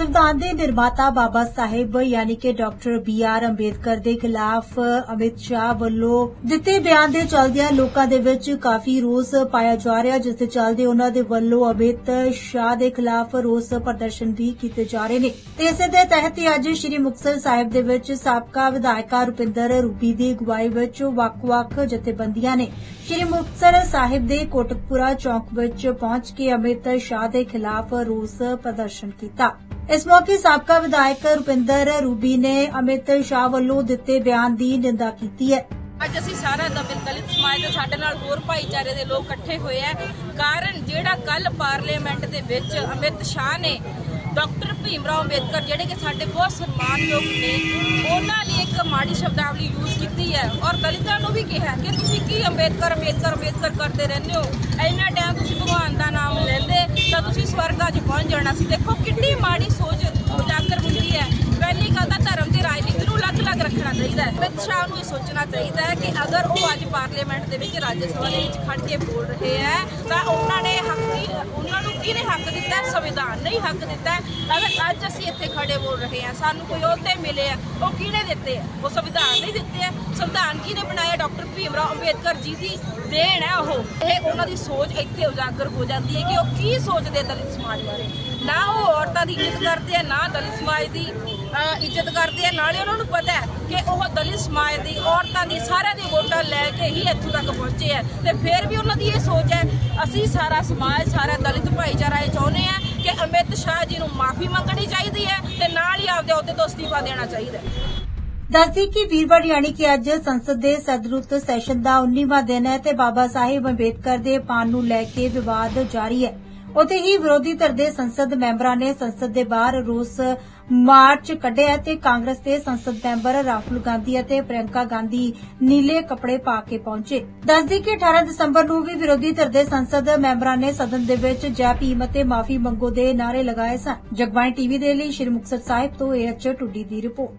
ਸੰਵਿਧਾਨ ਦੇ ਨਿਰਮਾਤਾ ਬਾਬਾ ਸਾਹਿਬ, ਯਾਨੀ ਕਿ ਡਾਕਟਰ ਬੀ ਆਰ ਅੰਬੇਦਕਰ ਦੇ ਖਿਲਾਫ ਅਮਿਤ ਸ਼ਾਹ ਵੱਲੋਂ ਦਿੱਤੇ ਬਿਆਨ ਦੇ ਚਲਦਿਆਂ ਲੋਕਾਂ ਦੇ ਵਿੱਚ ਕਾਫੀ ਰੋਸ ਪਾਇਆ ਜਾ ਰਿਹਾ, ਜਿਸ ਦੇ ਚਲਦੇ ਉਹਨਾਂ ਦੇ ਵੱਲੋਂ ਅਮਿਤ ਸ਼ਾਹ ਦੇ ਖਿਲਾਫ ਰੋਸ ਪ੍ਰਦਰਸ਼ਨ ਵੀ ਕੀਤੇ ਜਾ ਰਹੇ ਨੇ। ਤੇ ਇਸੇ ਦੇ ਤਹਿਤ ਅੱਜ ਸ੍ਰੀ ਮੁਕਤਸਰ ਸਾਹਿਬ ਦੇ ਵਿੱਚ ਸਾਬਕਾ ਵਿਧਾਇਕਾ ਰੁਪਿੰਦਰ ਰੂਬੀ ਦੀ ਅਗਵਾਈ ਵਿੱਚ ਵੱਖ-ਵੱਖ ਜਥੇਬੰਦੀਆਂ ਨੇ ਸ੍ਰੀ ਮੁਕਤਸਰ ਸਾਹਿਬ ਦੇ ਕੋਟਕਪੁਰਾ ਚੌਕ ਵਿੱਚ ਪਹੁੰਚ ਕੇ ਅਮਿਤ ਸ਼ਾਹ ਦੇ ਖਿਲਾਫ ਰੋਸ ਪ੍ਰਦਰਸ਼ਨ ਕੀਤਾ। ਇਸ ਮੌਕੇ ਸਾਬਕਾ ਵਿਧਾਇਕ ਰੁਪਿੰਦਰ ਰੂਬੀ ਨੇ ਅਮਿਤ ਸ਼ਾਹ ਵੱਲੋਂ ਦਿੱਤੇ ਬਿਆਨ ਦੀ ਨਿੰਦਾ ਕੀਤੀ ਹੈ। ਅੱਜ ਅਸੀਂ ਸਾਰਾ ਦਲਿਤ ਦਲਿਤ ਸਮਾਜ ਦੇ ਸਾਡੇ ਨਾਲ ਹੋਰ ਭਾਈਚਾਰੇ ਦੇ ਲੋਕ ਇਕੱਠੇ ਹੋਏ ਆ। ਕਾਰਨ ਜਿਹੜਾ ਕੱਲ ਪਾਰਲੀਮੈਂਟ ਦੇ ਵਿੱਚ ਅਮਿਤ ਸ਼ਾਹ ਨੇ ਡਾਕਟਰ ਭੀਮਰਾਓ ਅੰਬੇਦਕਰ ਜਿਹੜੇ ਕਿ ਸਾਡੇ ਬਹੁਤ ਸਨਮਾਨਯੋਗ ਨੇ, ਉਹਨਾਂ ਲਈ ਇੱਕ ਮਾੜੀ ਸ਼ਬਦਾਵਲੀ ਯੂਜ਼ ਕੀਤੀ ਹੈ ਔਰ ਦਲਿਤਾਂ ਨੂੰ ਵੀ ਕਿਹਾ ਕਿ ਤੁਸੀਂ ਕੀ ਅੰਬੇਦਕਰ ਅੰਬੇਦਕਰ ਅੰਬੇਦਕਰ ਕਰਦੇ ਰਹਿੰਦੇ ਹੋ? ਇੰਨਾ ਟਾਈਮ ਤੁਸੀਂ ਭਗਵਾਨ ਦਾ ਨਾਮ ਲੈਂਦੇ ਤਾਂ ਤੁਸੀਂ ਸਵਰਗਾਂ 'ਚ ਪਹੁੰਚ ਜਾਣਾ ਸੀ। ਦੇਖੋ ਕਿੰਨੀ ਮਾੜੀ ਸੋਚ ਉਜਾਗਰ ਹੁੰਦੀ ਹੈ ਪਹਿਲੀ ਗੱਲ ਤਾਂ ਧਰਮ ਤੇ ਰਾਜਨੀਤੀ ਨੂੰ ਅਲੱਗ-ਅਲੱਗ ਰੱਖਣਾ ਚਾਹੀਦਾ ਹੈ ਅਮਿਤ ਸ਼ਾਹ ਨੂੰ ਇਹ ਸੋਚਣਾ ਚਾਹੀਦਾ ਹੈ ਕਿ ਅਗਰ ਉਹ ਅੱਜ ਪਾਰਲੀਮੈਂਟ ਦੇ ਵਿੱਚ ਰਾਜ ਸਭਾ ਦੇ ਵਿੱਚ ਖੜ ਕੇ ਬੋਲ ਰਹੇ ਹੈ, ਤਾਂ ਉਹਨਾਂ ਨੇ ਹੱਕ ਕੀ ਉਹਨਾਂ ਨੂੰ ਕਿਹਨੇ ਹੱਕ ਦਿੱਤਾ ਸੰਵਿਧਾਨ ਨੇ ਹੱਕ ਦਿੱਤਾ ਅਗਰ ਅੱਜ ਅਸੀਂ ਇੱਥੇ ਖੜੇ ਬੋਲ ਰਹੇ ਹਾਂ, ਸਾਨੂੰ ਕੋਈ ਅਹੁਦੇ ਮਿਲੇ ਆ ਉਹ ਕਿਹਨੇ ਦਿੱਤੇ ਆ ਉਹ ਸੰਵਿਧਾਨ ਨੇ ਦਿੱਤੇ ਆ ਸੰਵਿਧਾਨ ਕਿਹਨੇ ਬਣਾਇਆ? ਡਾਕਟਰ ਭੀਮ ਰਾਓ ਅੰਬੇਦਕਰ ਜੀ ਦੀ ਦੇਣ ਹੈ ਉਹ। ਇਹ ਉਹਨਾਂ ਦੀ ਸੋਚ ਇੱਥੇ ਉਜਾਗਰ ਹੋ ਜਾਂਦੀ ਹੈ ਕਿ ਉਹ ਕੀ ਸੋਚਦੇ ਦਲਿਤ ਸਮਾਜ ਬਾਰੇ? ਨਾ ਉਹ ਔਰਤਾਂ ਦੀ ਇੱਜ਼ਤ ਕਰਦੇ ਆ, ਨਾ ਦਲਿਤ ਸਮਾਜ ਦੀ ਇੱਜ਼ਤ ਕਰਦੇ ਆ। ਨਾਲੇ ਉਹਨਾਂ ਨੂੰ ਪਤਾ ਹੈ ਕਿ ਉਹ ਦਲਿਤ ਸਮਾਜ ਦੀ ਔਰਤਾਂ ਦੀ ਸਾਰਿਆਂ ਦੀ ਵੋਟਾਂ ਲੈ ਕੇ ਹੀ ਇੱਥੋਂ ਤੱਕ ਪਹੁੰਚੇ ਆ। ਤੇ ਫਿਰ ਵੀ ਉਹਨਾਂ ਦੀ ਇਹ ਸੋਚ ਹੈ, ਅਸੀਂ ਸਾਰਾ ਸਮਾਜ, ਸਾਰਾ ਦਲਿਤ ਭਾਈਚਾਰਾ ਇਹ ਚਾਹੁੰਦੇ ਆ ਕਿ ਅਮਿਤ ਸ਼ਾਹ ਜੀ ਨੂੰ ਮਾਫੀ ਮੰਗਣੀ ਚਾਹੀਦੀ ਹੈ ਤੇ ਨਾਲ ਹੀ ਆਪਦੇ ਅਹੁਦੇ ਤੋਂ ਅਸਤੀਫਾ ਦੇਣਾ ਚਾਹੀਦਾ ਹੈ। ਦੱਸਦੀ ਕਿ ਵੀਰਵਾਰ ਯਾਨੀ ਕਿ ਅੱਜ ਸੰਸਦ ਦੇ ਸਦਰੁੱਤ ਸੈਸ਼ਨ ਦਾ 19ਵਾਂ ਦਿਨ ਹੈ ਤੇ ਬਾਬਾ ਸਾਹਿਬ ਅੰਬੇਦਕਰ ਦੇ ਪਾਨ ਨੂੰ ਲੈ ਕੇ ਵਿਵਾਦ ਜਾਰੀ ਹੈ। ਉਤੇ ਹੀ ਵਿਰੋਧੀ ਧਿਰ ਦੇ ਸੰਸਦ ਮੈਂਬਰਾਂ ਨੇ ਸੰਸਦ ਦੇ ਬਾਹਰ ਰੋਸ ਮਾਰਚ ਕੱਢਿਆ ਤੇ ਕਾਂਗਰਸ ਦੇ ਸੰਸਦ ਮੈਂਬਰ ਰਾਹੁਲ ਗਾਂਧੀ ਅਤੇ ਪ੍ਰਿਯੰਕਾ ਗਾਂਧੀ ਨੀਲੇ ਕੱਪੜੇ ਪਾ ਕੇ ਪਹੁੰਚੇ। ਦੱਸਦੀ ਕਿ 18 ਦਸੰਬਰ ਨੂੰ ਵੀ ਵਿਰੋਧੀ ਧਿਰ ਦੇ ਸੰਸਦ ਮੈਂਬਰਾਂ ਨੇ ਸਦਨ ਦੇ ਵਿੱਚ ਜੈ ਭੀਮ ਅਤੇ ਮਾਫੀ ਮੰਗੋ ਦੇ ਨਾਰੇ ਲਗਾਏ ਸਨ। ਜਗਬਾਣੀ ਟੀਵੀ ਦੇ ਲਈ ਸ਼੍ਰੀ ਮੁਕਤਸਰ ਸਾਹਿਬ ਤੋਂ ਏਐਚ ਟੁੱਡੀ ਦੀ ਰਿਪੋਰਟ।